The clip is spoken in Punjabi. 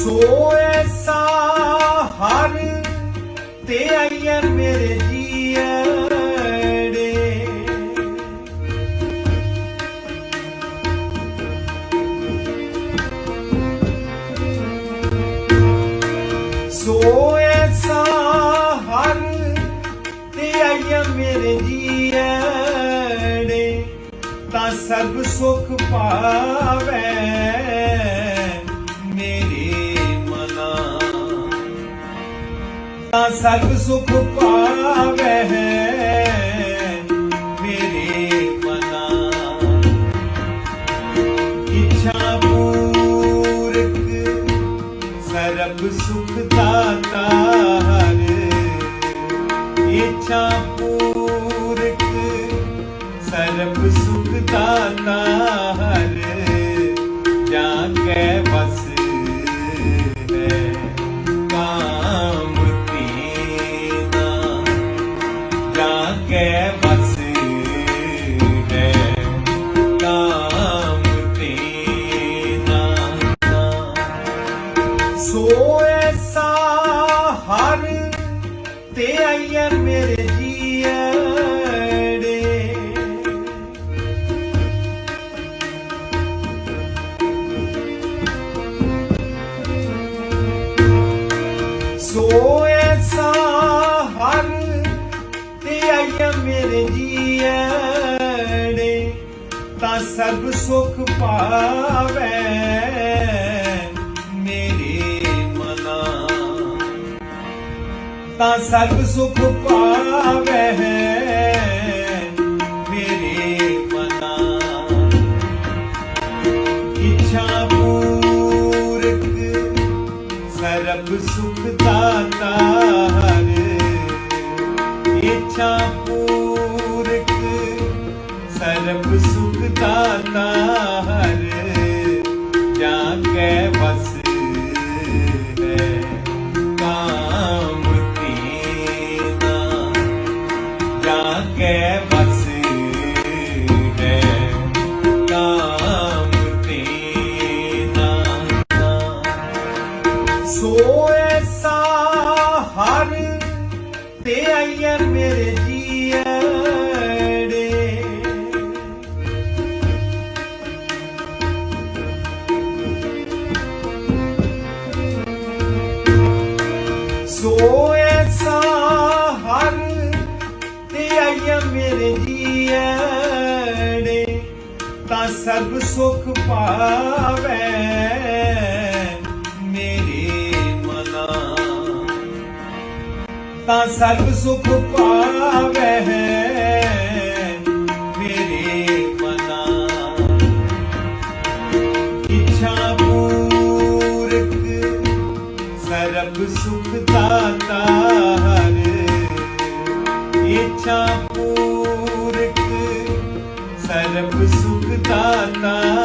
ਸੋ ਐਸਾ ਹਰ ਤੇ ਆਈਏ ਮੇਰੇ ਜੀੜੇ ਸੋ ਐਸਾ ਹਰ ਤੇ ਆਈਏ ਮੇਰੇ ਜੀੜੇ ਤਾਂ ਸਭ ਸੁਖ ਪਾਵੇ ਤਾਂ ਸਭ ਸੁਖ ਪਾਵੇ ਮੇਰੇ ਮਨਾ ਇੱਛਾ ਪੂਰਕ ਸਰਬ ਸੁਖ ਦਾਤਾ ਹਰ। ਇੱਛਾ ਪੂਰਕ ਸਰਬ ਸੁਖ ਦਾਤਾ ਐਸਾ ਹਰ ਤੇ ਆਈਏ ਮੇਰੇ ਜੀੜੇ ਸੋ ਐਸਾ ਹਰ ਤੇ ਆਈਏ ਮੇਰੇ ਜੀੜੇ ਤਾਂ ਸਭ ਸੁਖ ਪਾਵੇ। ਸਰਬ ਸਭ ਸੁਖ ਪਾਵੇ ਮੇਰੇ ਮਨਾ। ਇੱਛਾ ਪੂਰਕ ਸਰਬ ਸੁਖ ਦਾਤਾ ਹਰ। ਇੱਛਾ ਪੂਰਕ ਸਰਬ ਸੁਖ ਦਾਤਾ ਹਰ। ਜਾਂ ਕੇ ਬਸ ਕੇ ਬਸ ਹੈ। ਕਾਮ ਤੀਨਾ ਸੋ ਐਸਾ ਹਰ ਤੇ ਆਈਏ ਮੇਰੇ ਜੀੜੇ ਸੋ ਐਸਾ ਹਰ ਤੇ ਮੇਰੇ ਜੀੜੇ ਤਾਂ ਸਰਬ ਸੁਖ ਪਾਵੇ ਮੇਰੇ ਮਨਾ। ਤਾਂ ਸਰਬ ਸੁਖ ਪਾਵੇ ਮੇਰੇ ਮਨਾ। ਇੱਛਾ ਪੂਰਕ, ਸਰਬ ਸੁਖ ਦਾਤਾ ਹਰ। ਇੱਛਾ ਪੂਰਕ ਸਰਬ ਸੁਖ ਦਾਤਾ